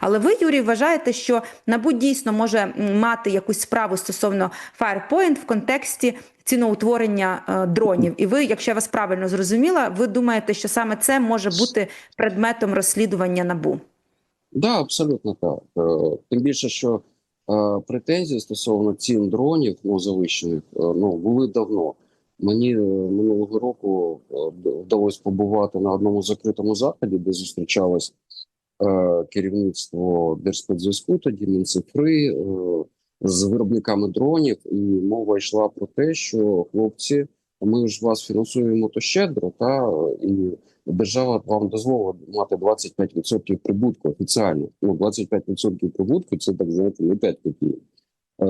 Але ви, Юрій, вважаєте, що НАБУ дійсно може мати якусь справу стосовно Firepoint в контексті ціноутворення е, дронів. І ви, якщо я вас правильно зрозуміла, ви думаєте, що саме це може бути предметом розслідування НАБУ? Да, абсолютно так. Е, Тим більше, що е, претензії стосовно цін дронів, ну завищених, ну були давно. Мені минулого року вдалося побувати на одному закритому заході, де зустрічалось е, керівництво Держспецзв'язку, тоді Мінцифри е, з виробниками дронів, і мова йшла про те, що хлопці, ми ж вас фінансуємо то щедро, та е, і держава вам дозволила мати 25% прибутку офіціально. Ну, 25% прибутку це так знаєте, не 5 копійок. Е,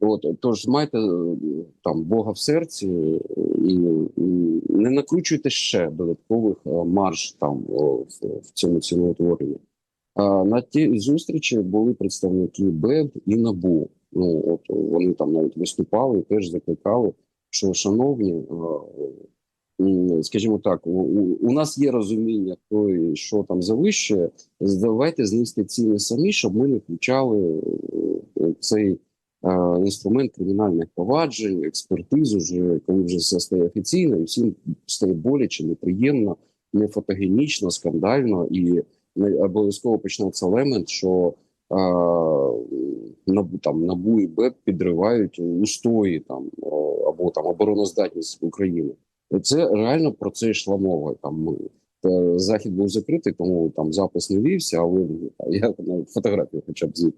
от, тож майте е, там Бога в серці е, і, і не накручуйте ще додаткових е, марж там в, цьому ціноутворенні. На тій зустрічі були представники БЕБ і НАБУ. Ну от вони там навіть виступали, теж закликали, що шановні, е, скажімо так, у, нас є розуміння, хто і що там завищує. Давайте знизьте ціни самі, щоб ми не включали е, цей е, інструмент кримінальних проваджень, експертизу, вже коли вже все стає офіційно, і всім стає боляче, неприємно, не фотогенічно, скандально, і не- обов'язково почнеться елемент, що е, набу там набу і БЕП підривають устої там або там обороноздатність України. Це реально про це йшла мова. Там е, захід був закритий, тому там запис не вівся, але я на фотографію хоча б звідти.